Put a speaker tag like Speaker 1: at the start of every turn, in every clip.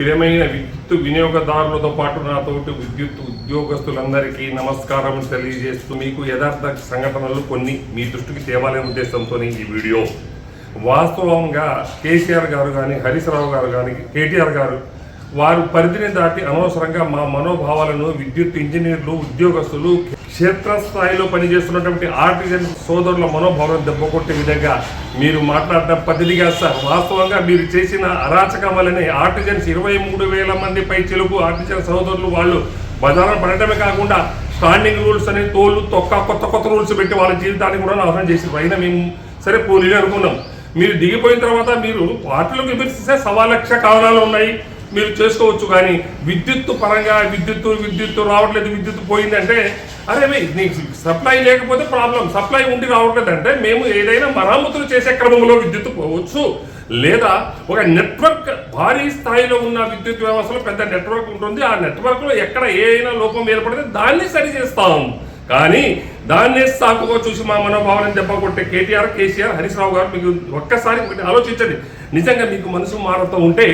Speaker 1: ప్రియమైన విద్యుత్ వినియోగదారులతో పాటు నాతోటి విద్యుత్ ఉద్యోగస్తులందరికీ నమస్కారం తెలియజేస్తూ మీకు యథార్థ సంఘటనలు కొన్ని మీ దృష్టికి తేవాలనే ఉద్దేశంతో ఈ వీడియో. వాస్తవంగా కేసీఆర్ గారు కానీ హరీశ్రావు గారు కానీ కేటీఆర్ గారు వారు పరిధిని దాటి అనవసరంగా మా మనోభావాలను విద్యుత్ ఇంజనీర్లు ఉద్యోగస్తులు క్షేత్రస్థాయిలో పనిచేస్తున్నటువంటి ఆర్టిజన్ సోదరుల మనోభావాలను దెబ్బకొట్టే విధంగా మీరు మాట్లాడడం పద్ధతి సార్. వాస్తవంగా మీరు చేసిన అరాచకం వల్లనే ఆర్టిజన్స్ ఇరవై మూడు వేల మంది పై చెలుగు ఆర్టిజన్ సోదరులు వాళ్ళు బజారం పడటమే కాకుండా స్టాండింగ్ రూల్స్ అని తోలు తొక్క కొత్త కొత్త రూల్స్ పెట్టి వాళ్ళ జీవితాన్ని కూడా నాశనం చేసి అయినా మేము సరే పోలీలు అనుకున్నాం. మీరు దిగిపోయిన తర్వాత మీరు పార్టీలకు విమర్శిస్తే సవా లక్ష కారణాలు ఉన్నాయి. మీరు చేసుకోవచ్చు కానీ విద్యుత్తు పరంగా విద్యుత్తు విద్యుత్తు రావట్లేదు విద్యుత్ పోయిందంటే అరే నీకు సప్లై లేకపోతే ప్రాబ్లం సప్లై ఉండి రావట్లేదు అంటే మేము ఏదైనా మరామతులు చేసే క్రమంలో విద్యుత్ పోవచ్చు. లేదా ఒక నెట్వర్క్ భారీ స్థాయిలో ఉన్న విద్యుత్ వ్యవస్థలో పెద్ద నెట్వర్క్ ఉంటుంది. ఆ నెట్వర్క్లో ఎక్కడ ఏ అయినా లోపం ఏర్పడితే దాన్ని సరి చేస్తాం. కానీ దాన్నే సాకుగా చూసి మా మనోభావాలను దెబ్బ కొట్టే కేటీఆర్ కేసీఆర్ హరీశ్రావు గారు మీకు ఒక్కసారి ఒకటి ఆలోచించండి. నిజంగా మీకు మనసు మారుతూ ఉంటే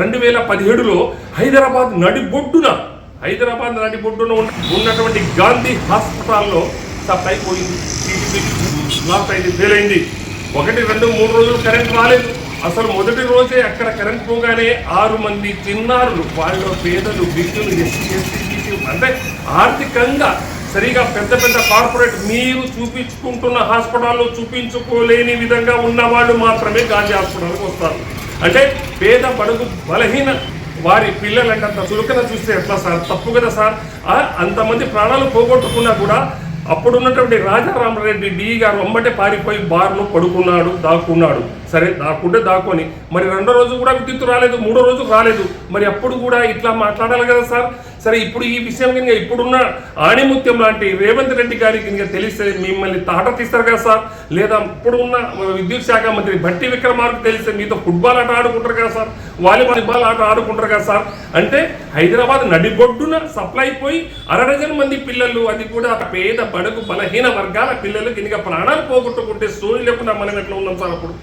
Speaker 1: రెండు వేల పదిహేడులో హైదరాబాద్ నడిబొడ్డున హైదరాబాద్ నడిబొడ్డున ఉన్నటువంటి గాంధీ హాస్పిటల్లో సప్లై పోయింది లాస్ అయింది ఫెయిల్ అయింది. ఒకటి రెండు మూడు రోజులు కరెంట్ రాలేదు. అసలు మొదటి రోజే అక్కడ కరెంట్ పోగానే ఆరు మంది చిన్నారులు వాళ్ళ పేదలు బిడ్డలు ఎస్సీ ఎస్సీ అంటే ఆర్థికంగా సరిగా పెద్ద పెద్ద కార్పొరేట్ మీరు చూపించుకుంటున్న హాస్పిటల్లో చూపించుకోలేని విధంగా ఉన్నవాళ్ళు మాత్రమే గాంధీ హాస్పిటల్కి వస్తారు. అంటే పేద బడుగు బలహీన వారి పిల్లలంటే అంత చురుకన చూస్తే ఎట్లా సార్? తప్పు కదా సార్? అంతమంది ప్రాణాలు పోగొట్టుకున్నా కూడా అప్పుడున్నటువంటి రాజారామరెడ్డి డి గారు ఒమ్మటే పారిపోయి బార్లో పడుకున్నాడు దాక్కున్నాడు. సరే దాక్కుంటే దాక్కొని. మరి రెండో రోజు కూడా విద్యుత్ రాలేదు మూడో రోజు రాలేదు. మరి అప్పుడు కూడా ఇట్లా మాట్లాడాలి కదా సార్? సరే ఇప్పుడు ఈ విషయం కనుక ఇప్పుడున్న ఆణిముత్యం లాంటి రేవంత్ రెడ్డి గారికి కనుక తెలిస్తే మిమ్మల్ని తాట తీస్తారు కదా సార్? లేదా ఇప్పుడున్న విద్యుత్ శాఖ మంత్రి భట్టి విక్రమార్కు తెలిస్తే మీతో ఫుట్బాల్ ఆట ఆడుకుంటారు కదా సార్? వాలీబాల్ ఆట ఆడుకుంటారు కదా సార్? అంటే హైదరాబాద్ నడిబొడ్డున సప్లై పోయి అరడజన్ మంది పిల్లలు అది కూడా పేద బడుగు బలహీన వర్గాల పిల్లలు కనుక ప్రాణాలు పోగొట్టుకుంటే సోని లేకుండా మనం ఎట్లా ఉన్నాం సార్ అప్పుడు?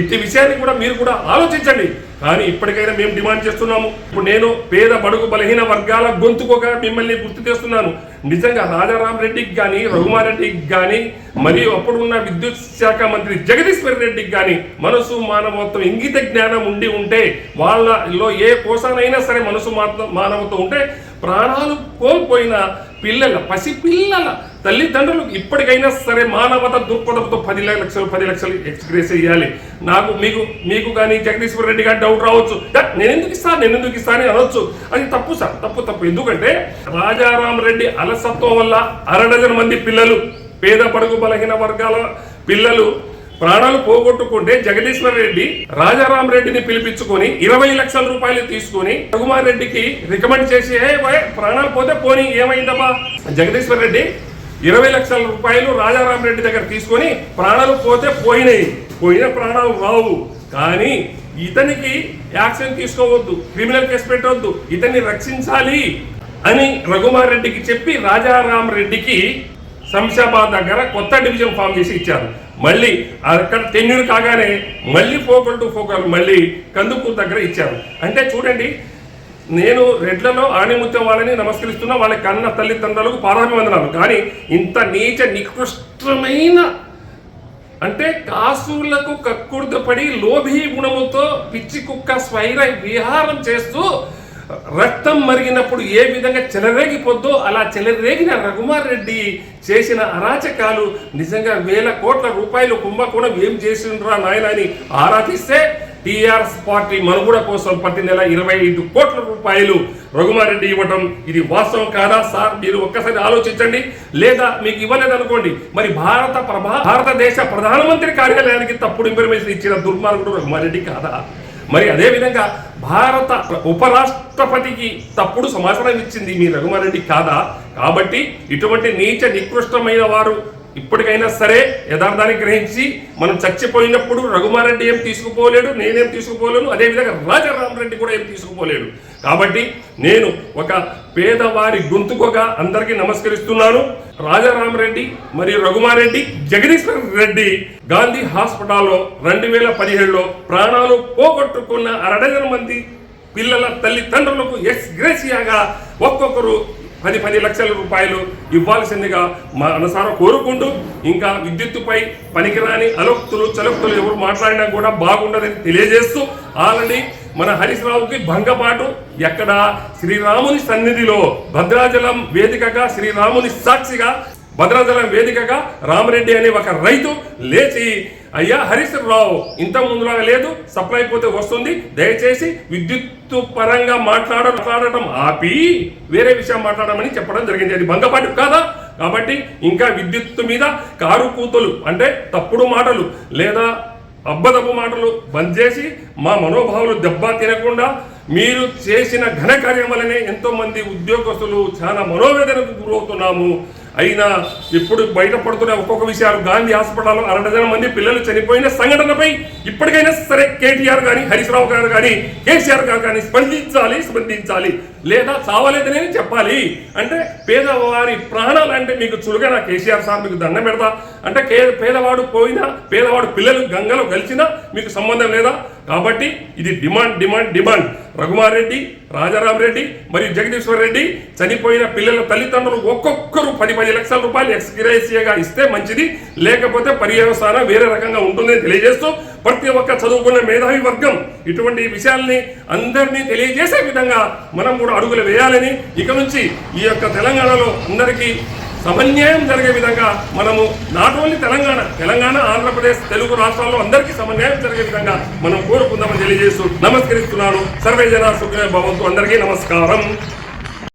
Speaker 1: ఇట్టి విషయాన్ని కూడా మీరు కూడా ఆలోచించండి. కానీ ఇప్పటికైనా మేము డిమాండ్ చేస్తున్నాము. ఇప్పుడు నేను పేద బడుగు బలహీన వర్గాల గొంతుకోగా మిమ్మల్ని గుర్తు చేస్తున్నాను. నిజంగా రాజారాం రెడ్డికి కానీ రఘుమారెడ్డికి కానీ మరియు అప్పుడు ఉన్న విద్యుత్ శాఖ మంత్రి జగదీశ్వర్ రెడ్డికి కానీ మనసు మానవత్వం ఇంగిత జ్ఞానం ఉండి ఉంటే వాళ్ళలో ఏ కోసానైనా సరే మనసు మాత్రం మానవత్వం ఉంటే ప్రాణాలు కోల్పోయిన పిల్లల పసి పిల్లల తల్లిదండ్రులు ఇప్పటికైనా సరే మానవత దృక్పథంతో పది లక్షలు పది లక్షలు ఎక్స్ప్రెస్ చేయాలి. నాకు మీకు మీకు కానీ జగదీశ్వర్ రెడ్డి గారి డౌట్ రావచ్చు. నేను ఎందుకు ఇస్తాను నేను ఎందుకు ఇస్తాను అని అనొచ్చు. అది తప్పు సార్ తప్పు తప్పు. ఎందుకంటే రాజారాం రెడ్డి అలసత్వం వల్ల అరడజన్ మంది పిల్లలు పేద పడుగు బలహీన వర్గాల పిల్లలు ప్రాణాలు పోగొట్టుకుంటే జగదీశ్వర్ రెడ్డి రాజారాం రెడ్డిని పిలిపించుకొని ఇరవై లక్షల రూపాయలు తీసుకొని రఘుమార్ రెడ్డికి రికమెండ్ చేసి "ఏ ప్రాణాలు పోతే పోనీ ఏమైందమ్మా? జగదీశ్వర్ రెడ్డి ఇరవై లక్షల రూపాయలు రాజారాం రెడ్డి దగ్గర తీసుకొని ప్రాణాలు పోతే పోయినాయి. పోయిన ప్రాణాలు రావు. కానీ ఇతనికి యాక్షన్ తీసుకోవద్దు క్రిమినల్ కేసు పెట్టవద్దు ఇతన్ని రక్షించాలి అని రఘుమార్ రెడ్డికి చెప్పి రాజారాం రెడ్డికి శంషాబాద్ దగ్గర కొత్త డివిజన్ ఫామ్ చేసి ఇచ్చారు. మళ్ళీ అక్కడ టెన్యూర్ కాగానే మళ్ళీ ఫోకల్ టు ఫోకల్ మళ్ళీ కందుకూరు దగ్గర ఇచ్చారు. అంటే చూడండి నేను రెడ్లలో ఆణిముత్యం వాళ్ళని నమస్కరిస్తున్నా వాళ్ళ కన్న తల్లిదండ్రులకు పారాభివందనాలు కానీ ఇంత నీచ నికృష్టమైన అంటే కాసులకు కక్కుర్దపడి లోభీ గుణముతో పిచ్చి కుక్క స్వైర విహారం చేస్తూ రక్తం మరిగినప్పుడు ఏ విధంగా చెలరేగిపోద్దో అలా చెలరేగిన రఘుమార్ రెడ్డి చేసిన అరాచకాలు నిజంగా వేల కోట్ల రూపాయలు కుంభకోణం ఏం చేసిండ్రా నాయన అని ఆరాధిస్తే టీఆర్ఎస్ పార్టీ మనుగడ కోసం ప్రతి నెల ఇరవై ఐదు కోట్ల రూపాయలు రఘుమారెడ్డి ఇవ్వటం ఇది వాస్తవం కాదా సార్? మీరు ఒక్కసారి ఆలోచించండి. లేదా మీకు ఇవ్వలేదు అనుకోండి. మరి భారత ప్రభా భారతదేశ ప్రధానమంత్రి కార్యాలయానికి తప్పుడు ఇన్ఫర్మేషన్ ఇచ్చిన దుర్మార్గుడు రఘుమారెడ్డి కాదా? మరి అదేవిధంగా భారత ఉపరాష్ట్రపతికి తప్పుడు సమాచారం ఇచ్చింది మీ రఘుమారెడ్డి కాదా? కాబట్టి ఇటువంటి నీచ నికృష్టమైన వారు ఇప్పటికైనా సరే యథార్థాన్ని గ్రహించి మనం చచ్చిపోయినప్పుడు రఘుమారెడ్డి ఏం తీసుకుపోలేడు నేనేం తీసుకుపోలేను అదేవిధంగా రాజారామరెడ్డి కూడా ఏం తీసుకుపోలేడు. కాబట్టి నేను ఒక పేదవారి గొంతుకగా అందరికీ నమస్కరిస్తున్నాను. రాజారామరెడ్డి మరియు రఘుమారెడ్డి జగదీశ్వర్ రెడ్డి గాంధీ హాస్పిటల్లో రెండు వేల పదిహేడులో ప్రాణాలు పోగొట్టుకున్న అరడజన మంది పిల్లల తల్లిదండ్రులకు ఎక్స్ గ్రేసియాగా ఒక్కొక్కరు పది పది లక్షల రూపాయలు ఇవ్వాల్సిందిగా మనసారా కోరుకుంటూ ఇంకా విద్యుత్తుపై పనికిరాని అలోక్తులు చలోక్తులు ఎవరు మాట్లాడినా కూడా బాగుండదని తెలియజేస్తూ ఆల్రెడీ మన హరీశ్రావుకి భంగపాటు ఎక్కడ శ్రీరాముని సన్నిధిలో భద్రాచలం వేదికగా శ్రీరాముని సాక్షిగా భద్రాచలం వేదికగా రామరెడ్డి అనే ఒక రైతు లేచి అయ్యా హరీష్ రావు ఇంత ముందులాగా లేదు సప్లై పోతే వస్తుంది. దయచేసి విద్యుత్తు పరంగా మాట్లాడ మాట్లాడటం ఆపి వేరే విషయం మాట్లాడమని చెప్పడం జరిగింది. అది భంగపాటు కాదా? కాబట్టి ఇంకా విద్యుత్తు మీద కారు కూతులు అంటే తప్పుడు మాటలు లేదా అబ్బదబ్బు మాటలు బంద్ చేసి మా మనోభావాలు దెబ్బ తినకుండా మీరు చేసిన ఘనకార్యం వల్లనే ఎంతోమంది ఉద్యోగస్తులు చాలా మనోవేదనకు గురవుతున్నాము. అయినా ఇప్పుడు బయటపడుతున్న ఒక్కొక్క విషయాలు గాంధీ హాస్పిటల్లో అరడజన మంది పిల్లలు చనిపోయిన సంఘటనపై ఇప్పటికైనా సరే కేటీఆర్ కానీ హరీష్ రావు గారు కానీ కేసీఆర్ గారు కానీ స్పందించాలి స్పందించాలి. లేదా చావలేదనే చెప్పాలి. అంటే పేదవారి ప్రాణాలు అంటే మీకు చులుగన కేసీఆర్ సార్ మీకు దండం పెడతా. అంటే కే పేదవాడు పోయినా పేదవాడు పిల్లలు గంగలో కలిసినా మీకు సంబంధం లేదా? కాబట్టి ఇది demand demand demand. Raghuma Reddy Reddy Rajaram Reddy మరియు జగదీశ్వర్ రెడ్డి చనిపోయిన పిల్లల తల్లిదండ్రులు ఒక్కొక్కరు పది పది లక్షల రూపాయలు ఎక్స్గ్రేసియాగా ఇస్తే మంచిది. లేకపోతే పర్యవసాన వేరే రకంగా ఉంటుందని తెలియజేస్తూ ప్రతి ఒక్క చదువుకున్న మేధావి వర్గం ఇటువంటి విషయాల్ని అందరినీ తెలియజేసే విధంగా మనం కూడా అడుగులు వేయాలని ఇక నుంచి ఈ యొక్క తెలంగాణలో అందరికీ సమన్యాయం జరిగే విధంగా మనము నాట్ ఓన్లీ తెలంగాణ తెలంగాణ ఆంధ్రప్రదేశ్ తెలుగు రాష్ట్రాల్లో అందరికీ సమన్యాయం జరిగే విధంగా మనం కోరుకుందామని తెలియజేస్తూ నమస్కరిస్తున్నాను. సర్వే జన సుఖ భవంతు. అందరికీ నమస్కారం.